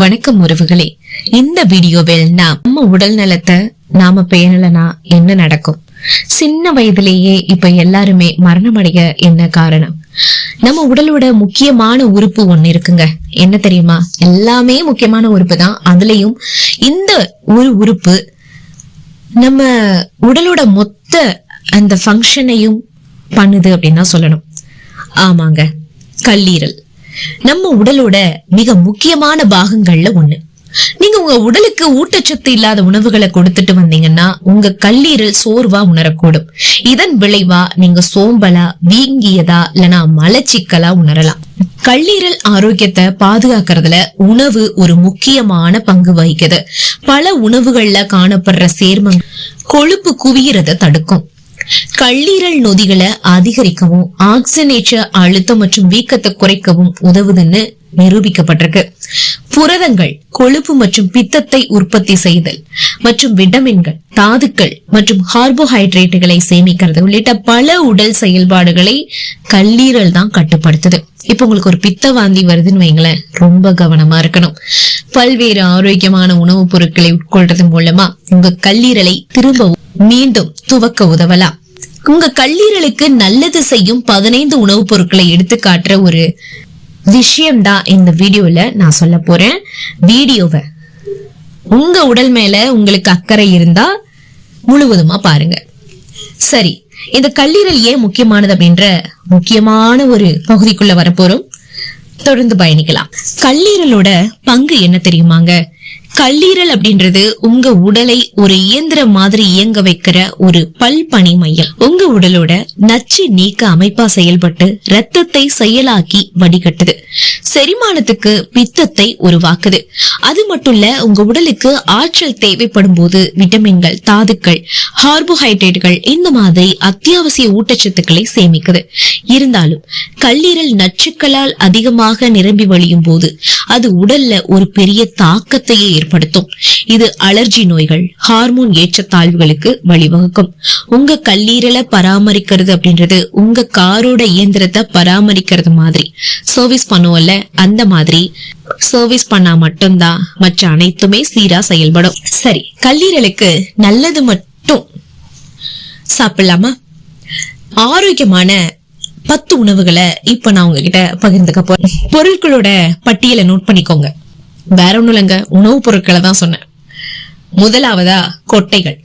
வணக்கம் உறவுகளே. இந்த வீடியோவில் நாம் நம்ம உடல் நலத்தை நாம பேணலனா என்ன நடக்கும்? சின்ன வயதிலேயே இப்ப எல்லாருமே மரணமடைய என்ன காரணம்? நம்ம உடலோட முக்கியமான உறுப்பு ஒண்ணு இருக்குங்க. என்ன தெரியுமா? எல்லாமே முக்கியமான உறுப்பு தான் அதுலயும் இந்த ஒரு உறுப்பு நம்ம உடலோட மொத்த அந்த ஃபங்க்ஷனையும் பண்ணுது அப்படின்னு தான் சொல்லணும். ஆமாங்க. கல்லீரல். நம்ம உடலோட மிக முக்கியமான பாகங்கள்ல ஒண்ணு. நீங்க உங்க உடலுக்கு ஊட்டச்சத்து இல்லாத உணவுகளை கொடுத்துட்டு வந்தீங்கன்னா உங்க கல்லீரல் சோர்வா உணரக்கூடும். இதன் விளைவா நீங்க சோம்பலா வீங்கியதா இல்லனா மலச்சிக்கலா உணரலாம். கல்லீரல் ஆரோக்கியத்தை பாதுகாக்கிறதுல உணவு ஒரு முக்கியமான பங்கு வகிக்குது. பல உணவுகள்ல காணப்படுற சேர்மம் கொழுப்பு குவியறத தடுக்கும். கல்லீரல் நொதிகளை அதிகரிக்கவும் ஆக்சிஜனேற்ற அழுத்தம் மற்றும் வீக்கத்தை குறைக்கவும் உதவுதுன்னு நிரூபிக்கப்பட்டிருக்கு. புரதங்கள் கொழுப்பு மற்றும் பித்தத்தை உற்பத்தி செய்தல் மற்றும் விட்டமின்கள் தாதுக்கள் மற்றும் கார்போஹைட்ரேட்டுகளை சேமிக்கிறது. உள்ளிட்ட பல உடல் செயல்பாடுகளை கல்லீரல் தான் கட்டுப்படுத்துது. இப்ப உங்களுக்கு ஒரு பித்த வாந்தி வருதுன்னு வைங்களேன் ரொம்ப கவனமா இருக்கணும். பல்வேறு ஆரோக்கியமான உணவுப் பொருட்களை உட்கொள்றது மூலமா உங்க கல்லீரலை திரும்பவும் மீண்டும் துவக்க உதவலாம். உங்க கல்லீரலுக்கு நல்லது செய்யும் பதினைந்து உணவுப் பொருட்களை எடுத்து காட்டுற ஒரு விஷயம்தான் இந்த வீடியோல நான் சொல்ல போறேன். வீடியோவை உங்க உடல் மேல உங்களுக்கு அக்கறை இருந்தா முழுவதுமா பாருங்க. சரி இந்த கல்லீரல் ஏன் முக்கியமானது அப்படின்ற முக்கியமான ஒரு பகுதிக்குள்ள வரப்போறோம். தொடர்ந்து பயணிக்கலாம். கல்லீரலோட பங்கு என்ன தெரியுமாங்க? கல்லீரல் அப்படின்றது உங்க உடலை ஒரு இயந்திர மாதிரி இயங்க வைக்கிற ஒரு பல்பணி மையம். உங்க உடலோட நச்சு நீக்க அமைப்பா செயல்பட்டு ரத்தத்தை செயலாக்கி வடிகட்டுது. செரிமானத்துக்கு பித்தத்தை உருவாக்குது. அது மட்டும் இல்ல உங்க உடலுக்கு ஆற்றல் தேவைப்படும் போது விட்டமின்கள் தாதுக்கள் கார்போஹைட்ரேட்டுகள் இந்த மாதிரி அத்தியாவசிய ஊட்டச்சத்துக்களை சேமிக்குது. இருந்தாலும் கல்லீரல் நச்சுக்களால் அதிகமாக நிரம்பி வழியும் போது அது உடல்ல ஒரு பெரிய தாக்கத்தையே ஏற்படுத்தும். இது அலர்ஜி நோய்கள் ஹார்மோன் ஏற்றத்தாழ்வுகளுக்கு வழிவகுக்கும். உங்க கல்லீரலை பராமரிக்கிறது அப்படின்றது உங்க காரோட இயந்திரத்தை பராமரிக்கிறது மாதிரி. சர்வீஸ் பண்ணுவோம்ல அந்த மாதிரி. சர்வீஸ் பண்ணா மட்டும்தான் மற்ற அனைத்துமே சீரா செயல்படும். சரி கல்லீரலுக்கு நல்லது மட்டும் சாப்பிடலாமா? ஆரோக்கியமான பத்து உணவுகளை இப்ப நான் உங்ககிட்ட பகிர்ந்துக்க போறேன். பொருட்களோட பட்டியலை நோட் பண்ணிக்கோங்க. வேற ஒண்ணும் இல்லைங்க உணவுப் பொருட்களை தான் சொன்னேன். முதலாவதா கொட்டைகள்.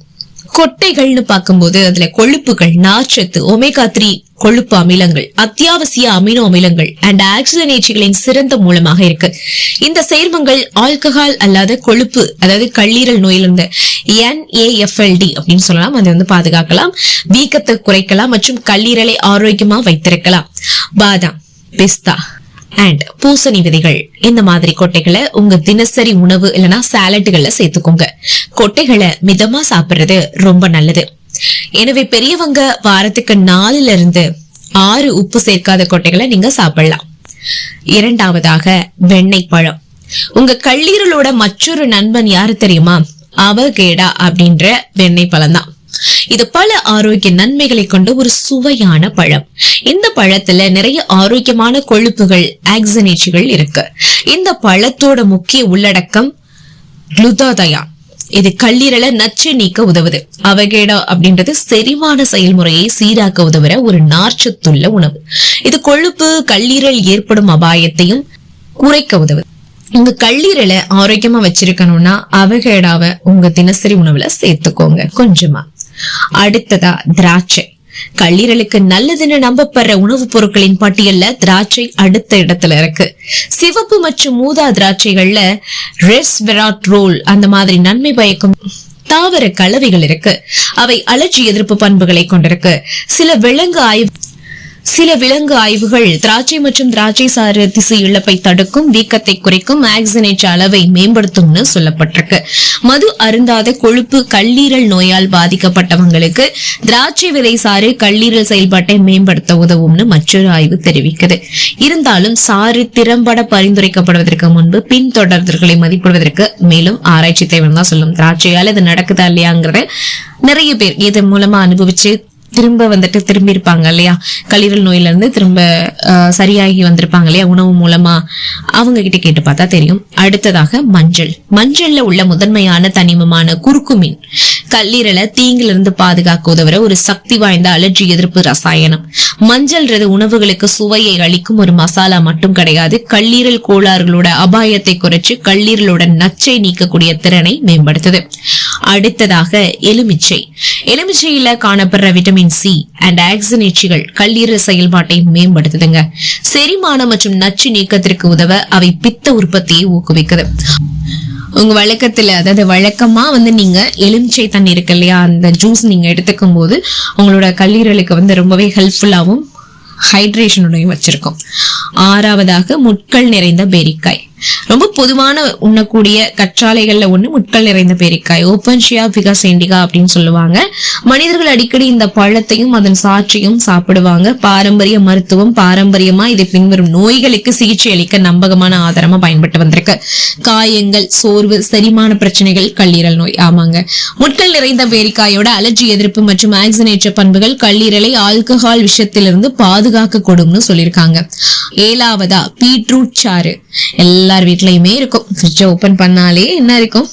கொட்டைகள்னு பார்க்கும்போது அதுல கொழுப்புகள் நார்ச்சத்து ஒமேகா த்ரீ கொழுப்பு அமிலங்கள் அத்தியாவசிய அமினோ அமிலங்கள் அண்ட் ஆக்சிஜனேச்சிகளின் சிறந்த மூலமாக இருக்கு. இந்த சேர்மங்கள் ஆல்கஹால் அல்லாத கொழுப்பு அதாவது கல்லீரல் நோயிலிருந்து என்ஏஎஃப்எல்டி அப்படின்னு சொல்லலாம். அதை வந்து பாதுகாக்கலாம். வீக்கத்தை குறைக்கலாம் மற்றும் கல்லீரலை ஆரோக்கியமா வைத்திருக்கலாம். பாதாம் பிஸ்தா அண்ட் பூசணி விதைகள். இந்த மாதிரி கொட்டைகளை உங்க தினசரி உணவு இல்லைன்னா சாலட்டுகள்ல சேர்த்துக்கோங்க. கொட்டைகளை மிதமா சாப்பிடுறது ரொம்ப நல்லது. எனவே பெரியவங்க வாரத்துக்கு நாலுல இருந்து ஆறு உப்பு சேர்க்காத கொட்டைகளை நீங்க சாப்பிடலாம். இரண்டாவதாக வெண்ணெய் பழம். உங்க கல்லீரலோட மற்றொரு நண்பன் யாரு தெரியுமா? அவகேடா அப்படின்ற வெண்ணெய் பழம் தான் இது பல ஆரோக்கிய நன்மைகளை கொண்ட ஒரு சுவையான பழம். இந்த பழத்துல நிறைய ஆரோக்கியமான கொழுப்புகள் ஆக்சனேச்சுகள் இருக்கு. இந்த பழத்தோட முக்கிய உள்ளடக்கம் குளுதாதயான் இது கல்லீரலை நச்சு நீக்க உதவுது. அவகேடா அப்படின்றது செரிமான செயல்முறையை சீராக்க உதவுற ஒரு நார்ச்சத்துள்ள உணவு. இது கொழுப்பு கல்லீரல் ஏற்படும் அபாயத்தையும் குறைக்க உதவுது. உங்க கல்லீரலை ஆரோக்கியமா வச்சிருக்கணும்னா அவகேடாவை உங்க தினசரி உணவுல சேர்த்துக்கோங்க. கொஞ்சமா. அடுத்ததா திராட்சை. கல்லீரலுக்கு நல்லதுன்னு நம்பப்படுற உணவுப் பொருட்களின் பட்டியல்ல திராட்சை அடுத்த இடத்துல இருக்கு. சிவப்பு மற்றும் மூதா திராட்சைகள்ல ரெஸ்வெராட்ரோல் அந்த மாதிரி நன்மை பயக்கும் தாவர கலவைகள் இருக்கு. அவை அலர்ஜி எதிர்ப்பு பண்புகளை கொண்டிருக்கு. சில விலங்கு ஆய்வு சில விலங்கு ஆய்வுகள் திராட்சை மற்றும் திராட்சை சாறு திசு இழப்பை தடுக்கும் வீக்கத்தை குறைக்கும் ஆக்சினேட் அளவை மேம்படுத்தும்னு சொல்லப்பட்டிருக்கு. மது அருந்தாத கொழுப்பு கல்லீரல் நோயால் பாதிக்கப்பட்டவங்களுக்கு திராட்சை விதை சாறு கல்லீரல் செயல்பாட்டை மேம்படுத்த உதவும்னு மற்றொரு ஆய்வு தெரிவிக்குது. இருந்தாலும் சாறு திறம்பட பரிந்துரைக்கப்படுவதற்கு முன்பு பின்தொடர்தல்களை மதிப்பிடுவதற்கு மேலும் ஆராய்ச்சி தேவைன்னு தான் சொல்லும். திராட்சையால் இது நடக்குதா இல்லையாங்கிறத நிறைய பேர் இதன் மூலமா அனுபவிச்சு திரும்ப வந்துட்டு திரும்பி இருப்பாங்க இல்லையா? கல்லீரல் நோயில இருந்து திரும்ப சரியாகி வந்திருப்பாங்க இல்லையா? உணவு மூலமா. அவங்க கிட்ட கேட்டு பார்த்தா தெரியும். அடுத்ததாக மஞ்சள். மஞ்சள்ல உள்ள முதன்மையான தனிமமான குறுக்குமீன் கல்லீரலை தீங்குல இருந்து பாதுகாக்க உதவுற ஒரு சக்தி வாய்ந்த அலர்ஜி எதிர்ப்பு ரசாயனம். மஞ்சள்ன்றது உணவுகளுக்கு சுவையை அளிக்கும் ஒரு மசாலா மட்டும் கிடையாது. கல்லீரல் கோளாறுகளோட அபாயத்தை குறைச்சு கல்லீரலோட நச்சை நீக்கக்கூடிய திறனை மேம்படுத்துது. அடுத்ததாக எலுமிச்சை. எலுமிச்சையில காணப்படுற விட்டமின் சி அண்ட் ஆக்சினேச்சிகள் கல்லீரல் செயல்பாட்டை மேம்படுத்துதுங்க. செரிமானம் மற்றும் நச்சு நீக்கத்திற்கு உதவ அவை பித்த உற்பத்தியை ஊக்குவிக்குது. உங்க வழக்கத்துல அதாவது வழக்கமா வந்து நீங்க எலுமிச்சை தண்ணி இருக்கு இல்லையா அந்த ஜூஸ் நீங்க எடுத்துக்கும் போது உங்களோட கல்லீரலுக்கு வந்து ரொம்பவே ஹெல்ப்ஃபுல்லாவும் ஹைட்ரேஷனுடையும் வச்சிருக்கோம். ஆறாவதாக முட்கள் நிறைந்த பேரிக்காய். ரொம்ப பொதுவான உண்ணக்கூடிய கற்றாலைகள்ல ஒண்ணு முட்கள் நிறைந்த பேரிக்காய். ஓப்பன்ஷியா பிகாஸ் அப்படின்னு சொல்லுவாங்க. மனிதர்கள் அடிக்கடி இந்த பழத்தையும் அதன் சாற்றையும் சாப்பிடுவாங்க. பாரம்பரிய மருத்துவம் பாரம்பரியமா இதை பின்வரும் நோய்களுக்கு சிகிச்சை அளிக்க நம்பகமான ஆதாரமா பயன்பட்டு வந்திருக்கு. காயங்கள் சோர்வு செரிமான பிரச்சனைகள் கல்லீரல் நோய். ஆமாங்க. முட்கள் நிறைந்த பேரிக்காயோட அலர்ஜி எதிர்ப்பு மற்றும் ஆக்சினேற்ற பண்புகள் கல்லீரலை ஆல்கஹால் விஷயத்திலிருந்து பாதுகாக்க கொடும்னு சொல்லியிருக்காங்க. ஏழாவதா பீட்ரூட் சாறு. எல்லார் வீட்லையுமே இருக்கும். ஃப்ரிட்ஜை ஓப்பன் பண்ணாலே என்ன இருக்கும்?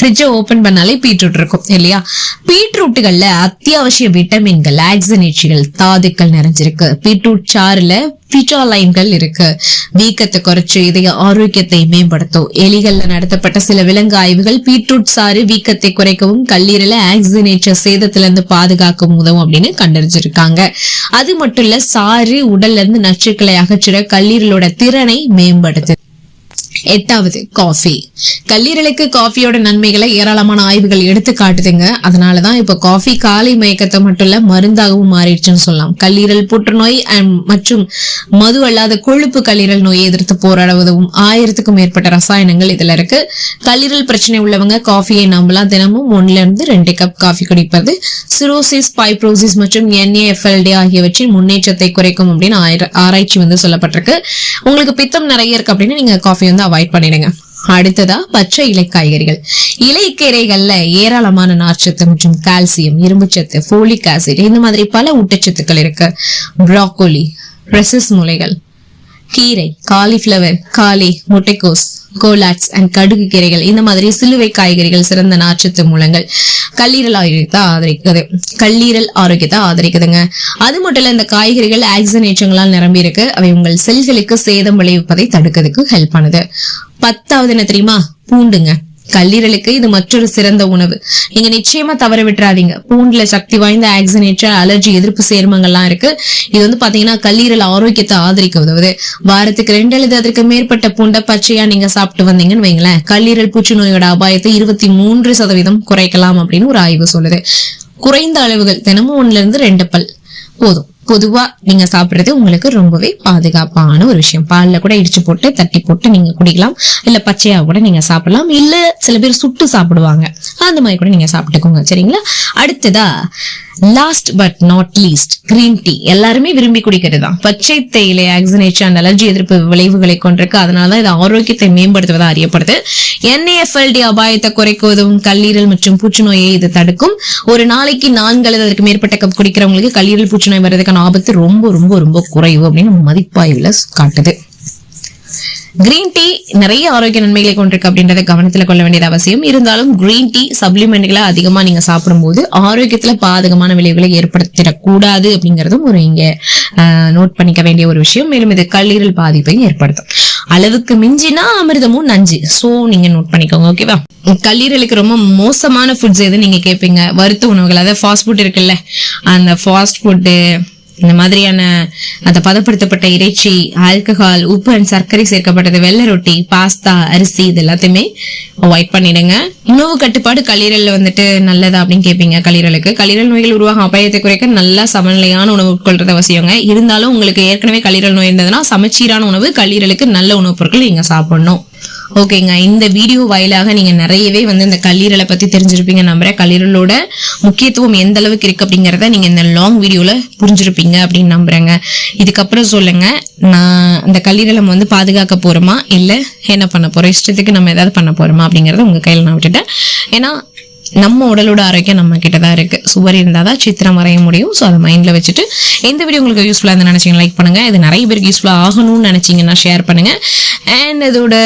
ஃப்ரிட்ஜை ஓபன் பண்ணாலே பீட்ரூட் இருக்கும் இல்லையா? பீட்ரூட்டுகள்ல அத்தியாவசிய விட்டமின்கள் ஆக்சினேட்சிகள் தாதுக்கள் நிறைஞ்சிருக்கு. பீட்ரூட் சாறுல பிட்டாலைன்கள் இருக்கு. வீக்கத்தை குறைச்சு இதய ஆரோக்கியத்தை மேம்படுத்தும். எலிகள்ல நடத்தப்பட்ட சில விலங்கு ஆய்வுகள் பீட்ரூட் சாறு வீக்கத்தை குறைக்கவும் கல்லீரல ஆக்சிஜனேச்சர் சேதத்திலிருந்து பாதுகாக்கவும் உதவும் அப்படின்னு கண்டறிஞ்சிருக்காங்க. அது மட்டும் இல்ல சாறு உடல்ல இருந்து நச்சுக்களை அகற்றிட கல்லீரலோட திறனை மேம்படுத்து எட்டாவது காஃபி கல்லீரலுக்கு காஃபியோட நன்மைகளை ஏராளமான ஆய்வுகள் எடுத்து காட்டுதுங்க. அதனாலதான் இப்ப காஃபி காலை மயக்கத்தை மட்டும் இல்ல மருந்தாகவும் மாறிடுச்சுன்னு சொல்லலாம். கல்லீரல் புற்றுநோய் மற்றும் மது அல்லாத கொழுப்பு கல்லீரல் நோயை எதிர்த்து போராட உதவும் ஆயிரத்துக்கும் மேற்பட்ட ரசாயனங்கள் இதுல இருக்கு. கல்லீரல் பிரச்சனை உள்ளவங்க காஃபியை நம்பலாம். தினமும் ஒன்னுல இருந்து ரெண்டு கப் காஃபி குடிப்பது சிரோசிஸ் பைப்ரோசிஸ் மற்றும் என்ஏஎஃப்எல்டி ஆகியவற்றின் முன்னேற்றத்தை குறைக்கும் அப்படின்னு ஆராய்ச்சி வந்து சொல்லப்பட்டிருக்கு. உங்களுக்கு பித்தம் நிறைய இருக்கு அப்படின்னு நீங்க காஃபி வந்து அவாய்ட் பண்ணிடுங்க. அடுத்ததா பச்சை இலை காய்கறிகள். இலைக்கீரைகள்ல ஏராளமான நார்ச்சத்து மற்றும் கால்சியம் இரும்புச்சத்து ஃபோலிக் ஆசிட் இந்த மாதிரி பல ஊட்டச்சத்துக்கள் இருக்கு. ப்ராக்கோலி ரெசஸ் முளைகள் கீரை காலிஃப்ளவர் காலி முட்டைக்கோஸ் கோலாட்ஸ் அண்ட் கடுகு கீரைகள் இந்த மாதிரி சிலுவை காய்கறிகள் சிறந்த நார்ச்சத்து மூலங்கள். கல்லீரல் ஆரோக்கியத்தை ஆதரிக்குது. கல்லீரல் ஆரோக்கியத்தை ஆதரிக்குதுங்க. அது மட்டும் இல்ல இந்த காய்கறிகள் ஆக்சினேற்றங்களால் நிரம்பி இருக்கு அவை உங்கள் செல்களுக்கு சேதம் விளைவிப்பதை தடுக்கிறதுக்கு ஹெல்ப் பண்ணுது. பத்தாவது என்ன தெரியுமா? பூண்டுங்க. கல்லீரலுக்கு இது மற்றொரு சிறந்த உணவு. நீங்க நிச்சயமா தவற விட்டுறாதீங்க. பூண்டுல சக்தி வாய்ந்த ஆக்சினேற்ற அலர்ஜி எதிர்ப்பு சேர்மங்கள்லாம் இருக்கு. இது வந்து பாத்தீங்கன்னா கல்லீரல் ஆரோக்கியத்தை ஆதரிக்க உதவுது வாரத்துக்கு ரெண்டு அல்லது அதற்கு மேற்பட்ட பூண்டை பச்சையா நீங்க சாப்பிட்டு வந்தீங்கன்னு வைங்களேன். கல்லீரல் புற்றுநோயோட அபாயத்தை இருபத்தி மூன்று சதவீதம் குறைக்கலாம் அப்படின்னு ஒரு ஆய்வு சொல்லுது. குறைந்த அளவுகள் தினமும் ஒன்னுல இருந்து ரெண்டு பல். போதும். பொதுவா நீங்க சாப்பிடுறது உங்களுக்கு ரொம்பவே பாதுகாப்பான ஒரு விஷயம். பால்ல கூட இடிச்சு போட்டு தட்டி போட்டு நீங்க குடிக்கலாம். இல்ல பச்சையா கூட நீங்க சாப்பிடலாம். இல்ல சில பேர் சுட்டு சாப்பிடுவாங்க. அந்த மாதிரி கூட நீங்க சாப்பிட்டுக்கோங்க. சரிங்களா? அடுத்ததா last but not least green tea எல்லாருமே விரும்பி குடிக்கிறது தான். பச்சை தேயிலை ஆக்சினேஷன் அலர்ஜி எதிர்ப்பு விளைவுகளை கொண்டிருக்கு. அதனாலதான் இது ஆரோக்கியத்தை மேம்படுத்துவதா அறியப்படுது. என்ஏஎஃப்எல்டி அபாயத்தை குறைக்க உதவும் கல்லீரல் மற்றும் புற்றுநோயை இது தடுக்கும். ஒரு நாளைக்கு நான்கு அல்லது அதற்கு மேற்பட்ட கப் குடிக்கிறவங்களுக்கு கல்லீரல் புற்றுநோய் வர்றதுக்கான ஆபத்து ரொம்ப ரொம்ப ரொம்ப குறைவு அப்படின்னு மதிப்பாய்வுல காட்டுது. கிரீன் டீ நிறைய ஆரோக்கிய நன்மைகளை கொண்டிருக்கு அப்படின்றத கவனத்துல கொள்ள வேண்டியது அவசியம். இருந்தாலும் கிரீன் டீ சப்ளிமெண்ட்களை அதிகமா நீங்க சாப்பிடும்போது ஆரோக்கியத்துல பாதகமான விளைவுகளை ஏற்படுத்திடக்கூடாது அப்படிங்கறதும் ஒரு இங்க நோட் பண்ணிக்க வேண்டிய ஒரு விஷயம். மேலும் இது கல்லீரல் பாதிப்பையும் ஏற்படுத்தும். அளவுக்கு மிஞ்சினா அமிர்தமும் நஞ்சு. சோ நீங்க நோட் பண்ணிக்கோங்க ஓகேவா கல்லீரலுக்கு ரொம்ப மோசமான ஃபுட்ஸ் எது நீங்க கேட்பீங்க வறுத்த உணவுகள் அதாவது ஃபாஸ்ட் ஃபுட் இருக்குல்ல அந்த ஃபாஸ்ட் ஃபுட்டு இந்த மாதிரியான அந்த பதப்படுத்தப்பட்ட இறைச்சி ஆல்கஹால் உப்பு அண்ட் சர்க்கரை சேர்க்கப்பட்டது வெள்ளை ரொட்டி பாஸ்தா அரிசி இது எல்லாத்தையுமே அவாய்ட் பண்ணிடுங்க. உணவு கட்டுப்பாடு கல்லீரல்ல வந்துட்டு நல்லதா அப்படின்னு கேட்பீங்க கல்லீரலுக்கு. கல்லீரல் நோய்கள் உருவாகும் அபாயத்தை குறைக்க நல்லா சமநிலையான உணவு உட்கொள்றது அவசியங்க. இருந்தாலும் உங்களுக்கு ஏற்கனவே கல்லீரல் நோய் இருந்ததுன்னா சமச்சீரான உணவு கல்லீரலுக்கு நல்ல உணவுப் பொருட்கள் நீங்க சாப்பிடணும். ஓகேங்க. இந்த வீடியோ வாயிலாக நீங்க நிறையவே வந்து இந்த கல்லீரலை பத்தி தெரிஞ்சிருப்பீங்க நம்புறேன். கல்லீரலோட முக்கியத்துவம் எந்த அளவுக்கு இருக்கு அப்படிங்கறத நீங்க இந்த லாங் வீடியோல புரிஞ்சிருப்பீங்க அப்படின்னு நம்புறேங்க. இதுக்கப்புறம் சொல்லுங்க. நான் இந்த கல்லீரலை வந்து பாதுகாக்க போறோமா? இல்ல என்ன பண்ண போறோம்? இஷ்டத்துக்கு நம்ம ஏதாவது பண்ண போறோமா அப்படிங்கறத உங்க கையில நான் விட்டுட்டேன். ஏன்னா நம்ம உடலோட ஆரோக்கியம் நம்ம கிட்ட தான் இருக்கு. சுவர் இருந்தால் தான் சித்திரம் வரைய முடியும். ஸோ அதை மைண்ட்ல வச்சுட்டு இந்த வீடியோ உங்களுக்கு யூஸ்ஃபுல்லாக இருந்து நினைச்சீங்க லைக் பண்ணுங்க. இது நிறைய பேருக்கு யூஸ்ஃபுல்லாக ஆகணும்னு நினச்சிங்கன்னா ஷேர் பண்ணுங்க. அண்ட் இதோட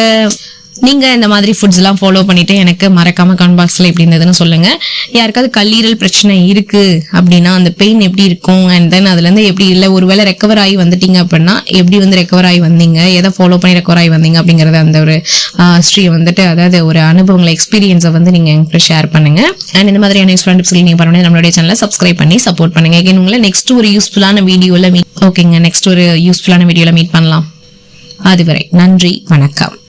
நீங்க இந்த மாதிரி ஃபுட்ஸ் எல்லாம் ஃபாலோ பண்ணிட்டு எனக்கு மறக்காம கமெண்ட் பாக்ஸ்ல எப்படி இருந்ததுன்னு சொல்லுங்க. யாருக்காவது கல்லீரல் பிரச்சனை இருக்கு அப்படின்னா அந்த பெயின் எப்படி இருக்கும்? அண்ட் தென் அதுல இருந்து எப்படி இல்லை ஒருவேளை ரெக்கவர் ஆகி வந்துட்டீங்க அப்படின்னா எப்படி வந்து ரெக்கவர் ஆகி வந்தீங்க? எதை ஃபாலோ பண்ணி ரெக்கவர் ஆகி வந்தீங்க அப்படிங்கறத அந்த ஒரு ஹிஸ்ட்ரியை வந்துட்டு அதாவது ஒரு அனுபவங்களை எக்ஸ்பீரியன்ஸை வந்து நீங்க என்கிட்ட ஷேர் பண்ணுங்க. அண்ட் இந்த மாதிரியான யூஸ்ஃபுல் டிப்ஸ் நீங்க பண்ணணும் நம்மளுடைய சேனலை சப்ஸ்கிரைப் பண்ணி சப்போர்ட் பண்ணுங்க. Again உங்களை நெக்ஸ்ட் ஒரு யூஸ்ஃபுல்லான வீடியோவில் மீட் ஓகேங்க நெக்ஸ்ட் ஒரு யூஸ்ஃபுல்லான வீடியோவில் மீட் பண்ணலாம். அதுவரை நன்றி வணக்கம்.